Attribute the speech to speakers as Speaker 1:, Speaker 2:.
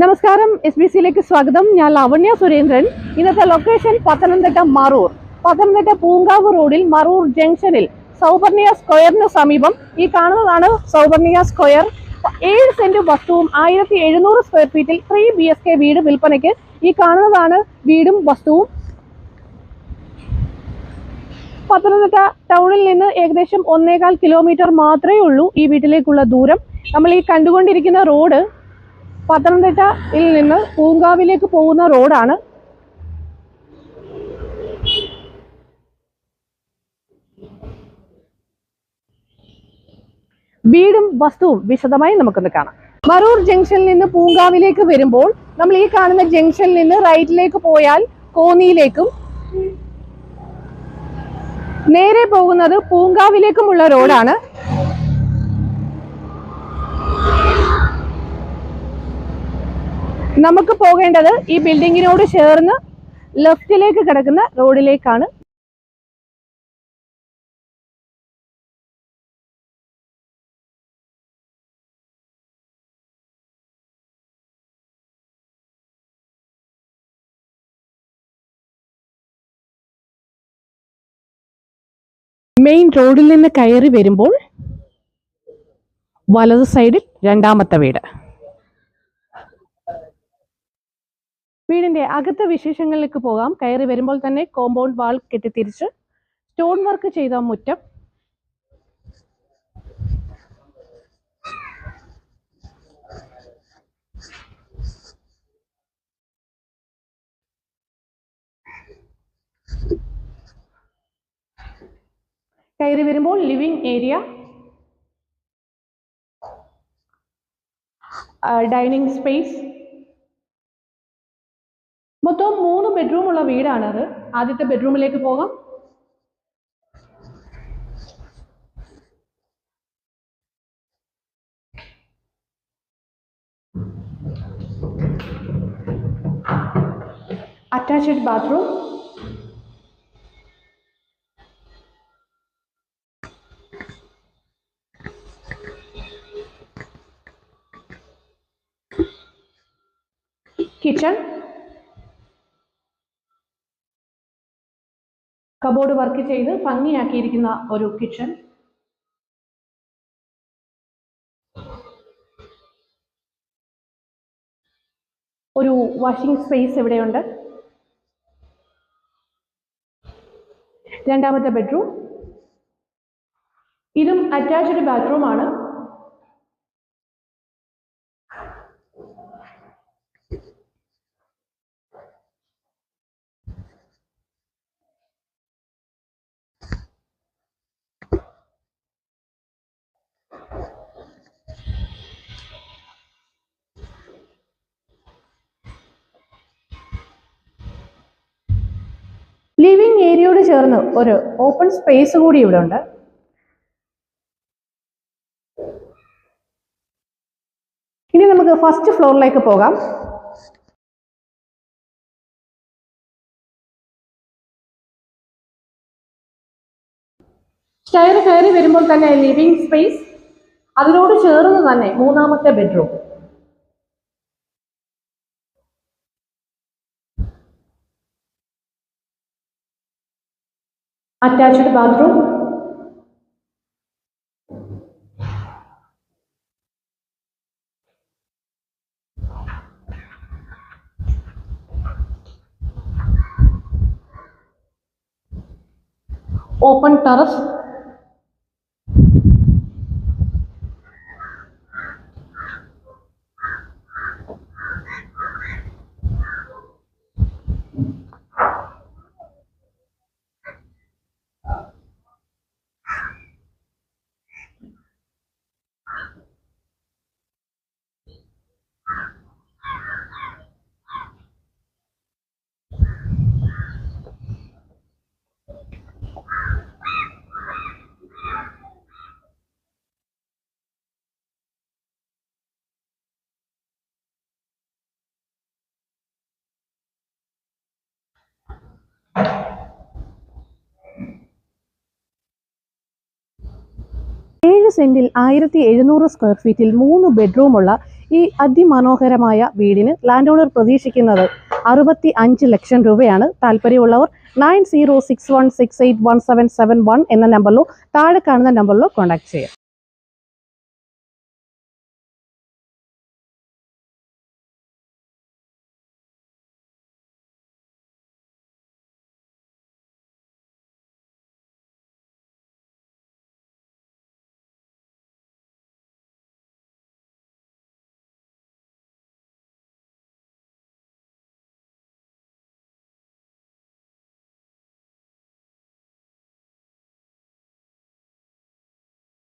Speaker 1: നമസ്കാരം S B സിയിലേക്ക് സ്വാഗതം. ഞാൻ ലാവണ്യ സുരേന്ദ്രൻ. ഇന്നത്തെ ലൊക്കേഷൻ പത്തനംതിട്ട മറൂർ. പത്തനംതിട്ട പൂങ്കാവ് റോഡിൽ മറൂർ ജംഗ്ഷനിൽ സൗപർണിയ സ്ക്വയറിന് സമീപം ഈ കാണുന്നതാണ് സൗപർണിയ സ്ക്വയർ. ഏഴ് സെന്റ് വസ്തുവും ആയിരത്തി എഴുന്നൂറ് സ്ക്വയർ ഫീറ്റിൽ ത്രീ ബി എസ് കെ വീട് വിൽപ്പനയ്ക്ക് ഈ കാണുന്നതാണ് വീടും വസ്തുവും. പത്തനംതിട്ട ടൗണിൽ നിന്ന് ഏകദേശം ഒന്നേകാൽ കിലോമീറ്റർ മാത്രമേ ഉള്ളൂ ഈ വീട്ടിലേക്കുള്ള ദൂരം. നമ്മൾ ഈ കണ്ടുകൊണ്ടിരിക്കുന്ന റോഡ് പത്തനംതിട്ടയിൽ നിന്ന് പൂങ്കാവിലേക്ക് പോകുന്ന റോഡാണ്. വീടും വസ്തുവും വിശദമായി നമുക്കൊന്ന് കാണാം. മറൂർ ജംഗ്ഷനിൽ നിന്ന് പൂങ്കാവിലേക്ക് വരുമ്പോൾ നമ്മൾ ഈ കാണുന്ന ജംഗ്ഷനിൽ നിന്ന് റൈറ്റിലേക്ക് പോയാൽ കോന്നിയിലേക്കും നേരെ പോകുന്നത് പൂങ്കാവിലേക്കുമുള്ള റോഡാണ്. നമുക്ക് പോകേണ്ടത് ഈ ബിൽഡിങ്ങിനോട് ചേർന്ന് ലെഫ്റ്റിലേക്ക് കിടക്കുന്ന റോഡിലേക്കാണ്. മെയിൻ റോഡിൽ നിന്ന് കയറി വരുമ്പോൾ വലത് സൈഡിൽ രണ്ടാമത്തെ വീട്. വീടിന്റെ അകത്തെ വിശേഷങ്ങളിലേക്ക് പോകാം. കയറി വരുമ്പോൾ തന്നെ കോമ്പൗണ്ട് വാൾ കെട്ടിത്തിരിച്ച് സ്റ്റോൺ വർക്ക് ചെയ്ത മുറ്റം. കയറി വരുമ്പോൾ ലിവിംഗ് ഏരിയ ഡൈനിങ് സ്പേസ് വീടാണത് ആദ്യത്തെ ബെഡ്റൂമിലേക്ക് പോകാം. Attached bathroom kitchen cupboard work ചെയ്ത് ഭംഗിയാക്കിയിരിക്കുന്ന ഒരു കിച്ചൺ ഒരു വാഷിംഗ് സ്പേസ് ഇവിടെയുണ്ട്. രണ്ടാമത്തെ ബെഡ്റൂം ഇതും അറ്റാച്ച്ഡ് ബാത്റൂം ചേർന്ന് ഒരു ഓപ്പൺ സ്പേസ് കൂടി ഇവിടെ ഉണ്ട്. ഇനി നമുക്ക് ഫസ്റ്റ് ഫ്ലോറിലേക്ക് പോകാം. സ്റ്റയർ കയറി വരുമ്പോൾ തന്നെ ലിവിംഗ് സ്പേസ് അതിനോട് ചേർന്ന് തന്നെ മൂന്നാമത്തെ bedroom attached bathroom. Open terrace ഏഴ് സെന്റിൽ ആയിരത്തി എഴുന്നൂറ് സ്ക്വയർ ഫീറ്റിൽ മൂന്ന് ബെഡ്റൂമുള്ള ഈ അതിമനോഹരമായ വീടിന് ലാൻഡ് ഓണർ പ്രതീക്ഷിക്കുന്നത് അറുപത്തി അഞ്ച് ലക്ഷം രൂപയാണ്. താല്പര്യമുള്ളവർ nine zero six one six eight one seven seven one എന്ന നമ്പറിലോ താഴെ കാണുന്ന നമ്പറിലോ കോൺടാക്ട് ചെയ്യാം.